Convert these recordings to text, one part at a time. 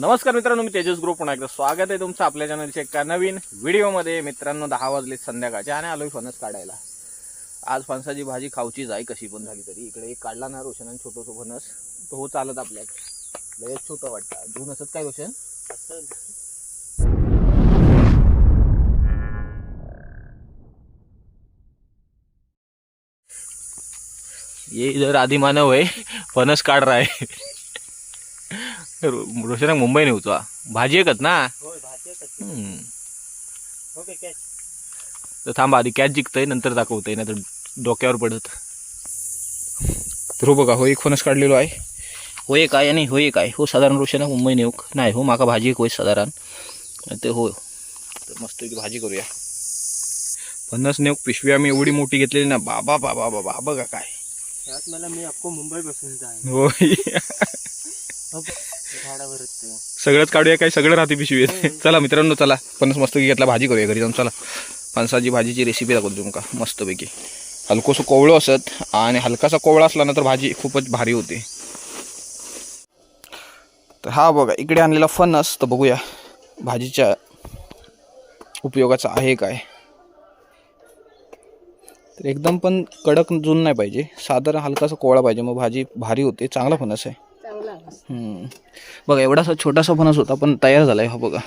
नमस्कार मित्रांनो मी तेजस ग्रुप. पुन्हा एकदा स्वागत आहे तुमचं आपल्या चॅनलच्या एका नवीन व्हिडिओमध्ये. मित्रांनो दहा वाजले संध्याकाळचे आणि आलोय फणस काढायला. आज फणसाची भाजी खाऊचीच आहे कशी पण झाली तरी. इकडे एक काढला ना रोशन आणि छोटंसं फणस. तो हो चालत आपल्यात लयच छोटं वाटतं. घेऊन असत काय रोशन? ये इधर आधी मानव आहे फणस काढ रहा है रोशन मुंबई नाही होतो. भाजी एकच ना? हम्म. तर थांब आधी कॅच जिंकतंय नंतर दाखवतंय नाही तर डोक्यावर पडत. तर हो बघा हो एक फणस काढलेलो आहे. हो एक आहे आणि हो एक आहे. हो साधारण रोशन मुंबई नेऊक नाही हो माका भाजी एक होय साधारण. ते हो तर मस्त भाजी करूया. फणस नेऊक पिशवी आम्ही एवढी मोठी घेतलेली ना बाबा बाबा बाबा बघा काय. मला मी अख्खो मुंबई बसून होय. झाडावर ते सगळंच काढूया काय? सगळं राहते पिशवीत चला मित्रांनो चला. फणस मस्त घेतला भाजी करूया घरी जाऊन. चला. फणसाची भाजीची रेसिपी दाखवतो तुमका. मस्तपैकी. हलकोसं कोवळं असत आणि हलकासा कोवळा असला ना तर भाजी खूपच भारी होते. तर हा बघा इकडे आणलेला फणस तर बघूया भाजीच्या उपयोगाचा आहे काय. तर एकदम पण कडक जून नाही पाहिजे. साधारण हलकासा कोवळा पाहिजे मग भाजी भारी होते. चांगला फणस आहे. बघा एवढासा छोटासा फणस होता पण तयार झाला आहे हा बघा.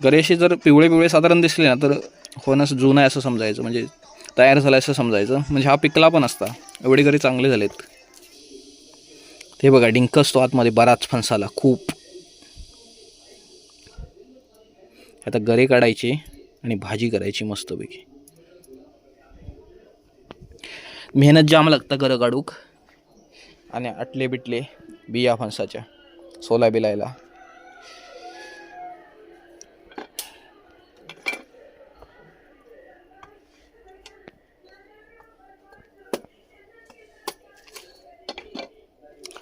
गरेशी जर पिवळे पिवळे साधारण दिसले ना तर फणस जुना आहे असं समजायचं. म्हणजे तयार झाला असं समजायचं. म्हणजे हा पिकला पण असता. एवढे घरी चांगले झालेत. ते बघा डिंक असतो आतमध्ये बराच फणसाला. खूप. आता गरे काढायचे आणि भाजी करायची मस्तपैकी. मेहनत जाम लागतं गरं काढूक. आणि आटले बिटले बिया फणसाच्या सोला बिलायला.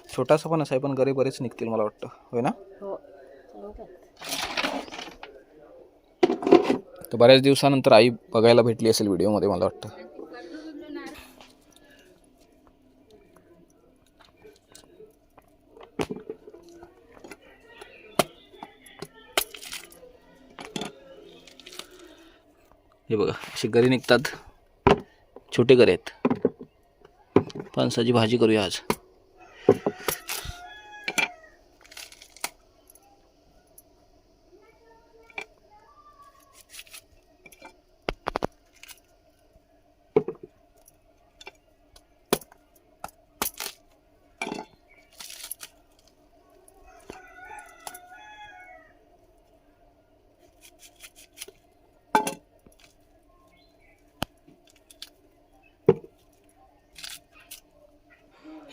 छोटासा पण आहे पण गरे बरेच निघतील मला वाटतं. होय ना? हो. तर बऱ्याच दिवसानंतर आई बघायला भेटली असेल व्हिडिओमध्ये मला वाटतं. असे गरे निघतात. छोटे गरे आहेत. फणसाची भाजी करूया आज.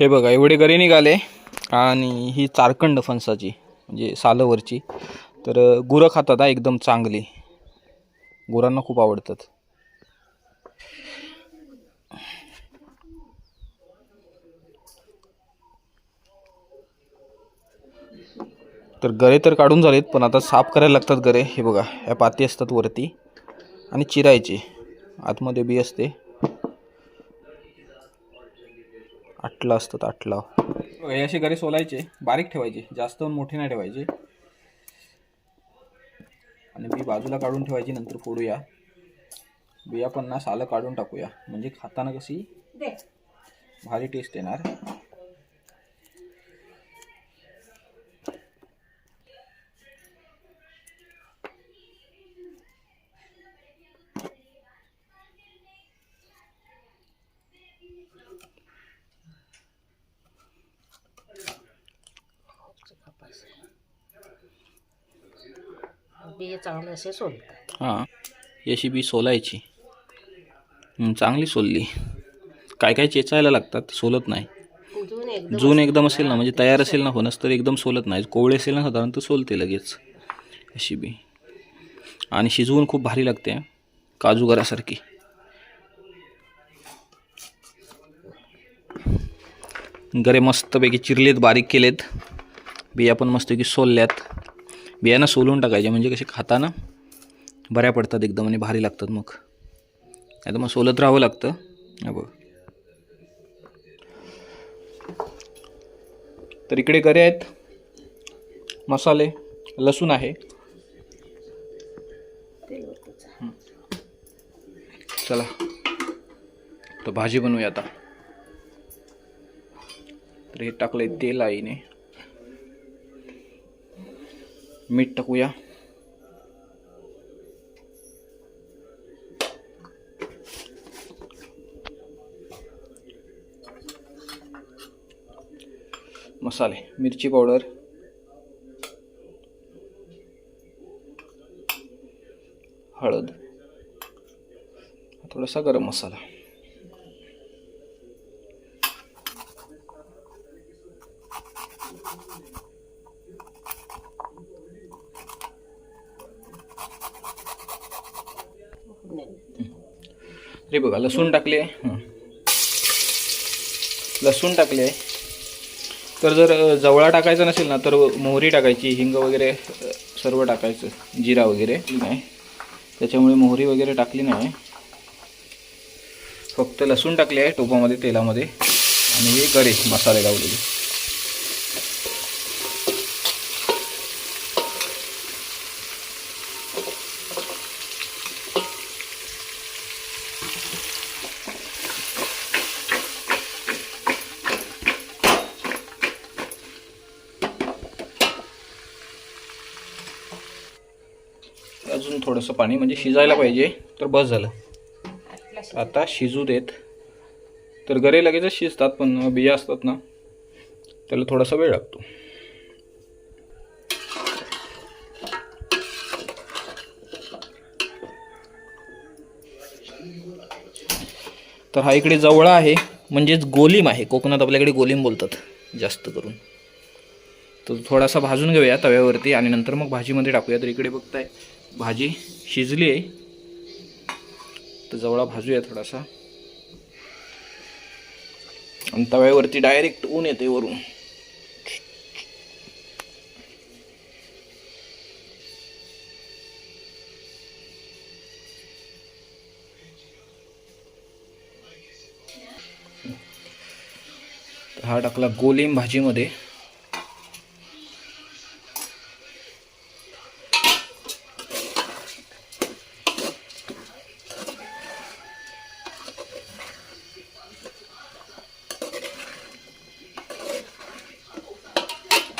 हे बघा एवढे गरे निघाले आणि ही चारखंड फणसाची म्हणजे सालवरची. तर गुरं खातात हा एकदम चांगली. गुरांना खूप आवडतात. तर गरे तर काढून झालेत पण आता साफ करायला लागतात गरे. हे बघा ह्या पाती असतात वरती. आणि चिरायचे. आतमध्ये बी असते. आटला असतात आटला. हे असे गरे सोलायचे बारीक ठेवायचे जास्त मोठे नाही ठेवायचे. आणि बी बाजूला काढून ठेवायची नंतर फोडूया. बिया पण ना सालं काढून टाकूया. म्हणजे खाताना कशी भारी टेस्ट येणार. बिये चांगले असे सोलतात हां याशी बी सोलायची. हं, चांगली सोलली. काय काय चेचायला लागतात सोलत नाही. एकदम जून एकदम असेल ना म्हणजे तयार असेल ना फणस तर एकदम सोलत नाही. कोवळे असेल ना साधारण तर सोलते लगेच. अशी बी. आणि शिजवून खूप भारी लागते काजू गरासारखी गरे मस्तपैकी चिरलेत बारीक केलेत. बिया पण मस्तपैकी सोलल्यात. बियाणं सोलून टाकायचे म्हणजे कसे खाताना बऱ्या पडतात एकदम आणि भारी लागतात मग. नाही तर मग सोलत राहावं लागतं. बघ. तर इकडे करे आहेत. मसाले लसूण आहे. चला. तर भाजी बनवूया आता. तर हे टाकलंय तेल आईने. मीठ टाकूया. मसाले मिरची पावडर. हळद. थोडासा गरम मसाला. हे बघा लसूण टाकले. लसूण टाकले. तर जर जवळा टाकायचा नसेल ना तर मोहरी टाकायची हिंग वगैरे सर्व टाकायचं जिरा वगैरे नाही. त्याच्यामुळे मोहरी वगैरे टाकली नाही. फक्त लसूण टाकले आहे टोपामध्ये तेलामध्ये. आणि हे गरे मसाले लावलेले. अजून थोडंसं पाणी म्हणजे शिजायला पाहिजे. तर बस झालं. आता शिजू देत. तर गरे लगेचच शिजतात पण बिया असतात ना त्याला थोडासा वेळ लागतो. तर हा इकडे जवळा आहे म्हणजेच गोलीम आहे. कोकणात आपल्याकडे गोलीम बोलतात जास्त करून. तर थोडासा भाजून घेऊया तव्यावरती आणि नंतर मग भाजीमध्ये टाकूया. तर इकडे बघताय भाजी शिजली आहे. तर जवळा भाजूया थोडासा. आणि तव्यावरती डायरेक्ट ऊन येते वरून. हा टाकला गोलीम भाजीमध्ये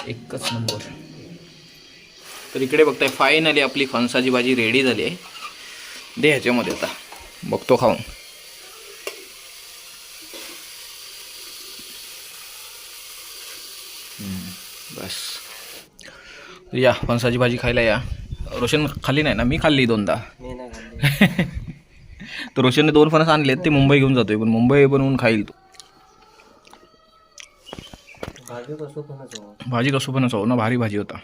एकच नंबर. तर इकडे बघताय फायनली आपली फणसाची भाजी रेडी झाली आहे. दे ह्याच्यामध्ये आता. बघतो खाऊन. बस. या फणसाची भाजी खायला या. रोशन खाल्ली नाही ना? मी खाल्ली दोनदा. तर रोशनने दोन फणस आणलेत ते मुंबई घेऊन जातोय पण मुंबई बनवून खाईल तो. भाजी कसं पण हो ना भारी भाजी होता.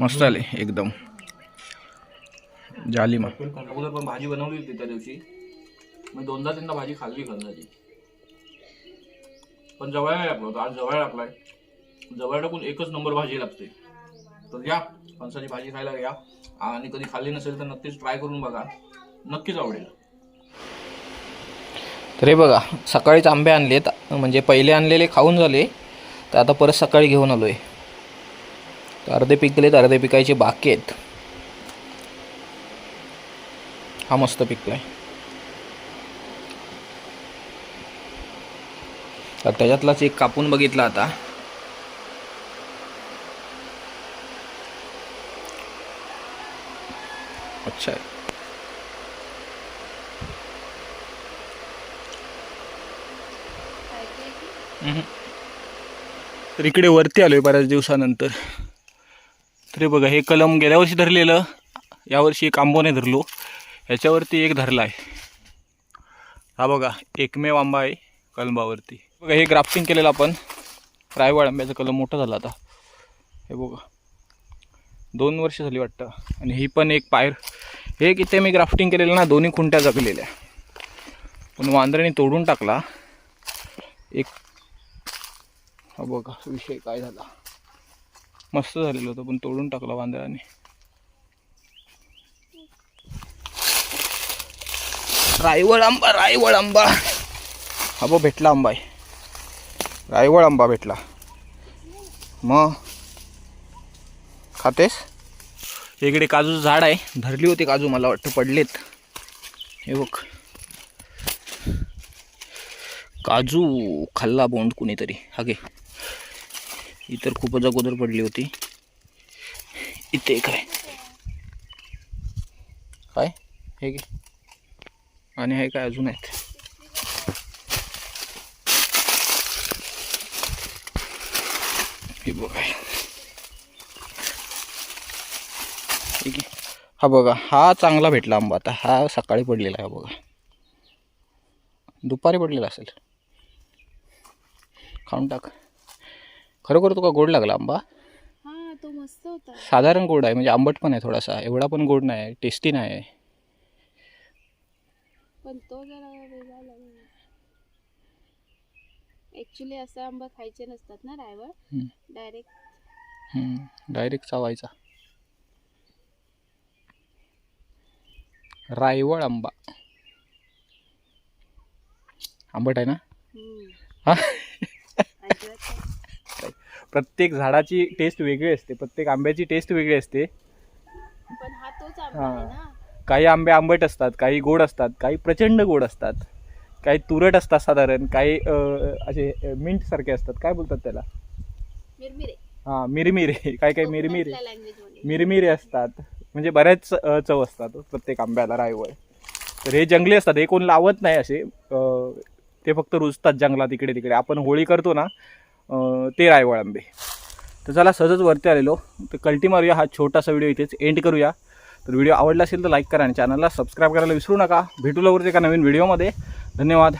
मस्त आले एकदम. जाली मग. अगोदर पण भाजी बनवली होती त्या दिवशी. मी दोनदा तीनदा भाजी खाल्ली खंदाची पण जवळ टाकलं होतं आज जवळ टाकलाय जवळ टाकून एकच नंबर भाजी लागते. तर या फणसाची भाजी खायला या आणि कधी खाल्ली नसेल तर नक्कीच ट्राय करून बघा. नक्कीच आवडेल. तर हे बघा सकाळीच आंबे आणलेत. म्हणजे पहिले आणलेले खाऊन झाले. तर आता परत सकाळी घेऊन आलोय. तर अर्धे पिकलेत अर्धे पिकायचे बाकी आहेत. हा मस्त पिकलाय तर त्याच्यातलाच एक कापून बघितला आता. अच्छा. आहे हम्म. तर इकडे वरती आलो आहे बऱ्याच दिवसानंतर. तरी बघा हे कलम गेल्या वर्षी धरलेलं यावर्षी एक आंबोने धरलो. ह्याच्यावरती एक धरला आहे हा बघा एकमेव आंबा आहे कलमावरती. बघा हे ग्राफ्टिंग केलेलं आपण. रायवाड आंब्याचा कलम मोठा झाला आता. हे बघा. दोन वर्ष झाली वाटतं. आणि ही पण एक पायर. हे किती मी ग्राफ्टिंग केलेलं ना दोन्ही खुंट्या जगलेल्या. पण वांद्र्याने तोडून टाकला. एक हा बघा विषय काय झाला. मस्त झालेलं होतं पण तोडून टाकला वांदळाने रायवळ आंबा रायवळ आंबा. हा बघ भेटला आंबा आहे. रायवळ आंबा भेटला. मग खातेस? इकडे काजूचं झाड आहे धरली होती काजू मला वाटतं पडलेत. हे बघ. काजू खाल्ला बोंड कुणीतरी. हागे इतर खूपच अगोदर पडली होती. इथे एक आहे. काय? हे घे. आणि हे काय अजून आहेत? हे बघा. ठीक आहे हा बघा हा चांगला भेटला आंबा आता. हा सकाळी पडलेला आहे बघा. दुपारी पडलेला असेल. खाऊन टाक. खरोखर तुका गोड लागला आंबा? हा तो मस्त होता. साधारण गोड आहे म्हणजे आंबट पण आहे थोडासा. एवढा पण गोड नाही आहे टेस्टी नाही. आहे पण तो जरा वेगळा लागला. ऍक्च्युली असं आंबा खायचे नसतात ना रायवळ हम्म. Direct direct चावायचा. रायवळ आंबा. आंबट आहे ना? हा? प्रत्येक झाडाची टेस्ट वेगळी असते प्रत्येक आंब्याची टेस्ट वेगळी असते. पण हा तोच आंबा. आहे ना? काही आंबे आंबट असतात काही गोड असतात काही प्रचंड गोड असतात. काही तुरट असतात साधारण काही अं, असे मिंट सारखे असतात. काय बोलतात त्याला? मिरमिरे. हां मिरमिरे. काय काय मिरमिरे. लँग्वेजमध्ये. मिरमिरे असतात. म्हणजे बऱ्याच अ, चव असतात प्रत्येक आंब्याला रायवळ. तर हे जंगली असतात. हे कोण लावत नाही असे. अ, ते फक्त रुजतात जंगलात इकडे तिकडे आपण होळी करतो ना ते रायवळ आंबे. तर चला सहजच वरती आलेलो. तर कल्टी मारूया हा छोटासा व्हिडिओ इथेच एंड करूया. तर व्हिडिओ आवडला असेल तर लाईक करा आणि चॅनलला सबस्क्राईब करायला विसरू नका. भेटू लवकरच एका नवीन व्हिडिओमध्ये धन्यवाद.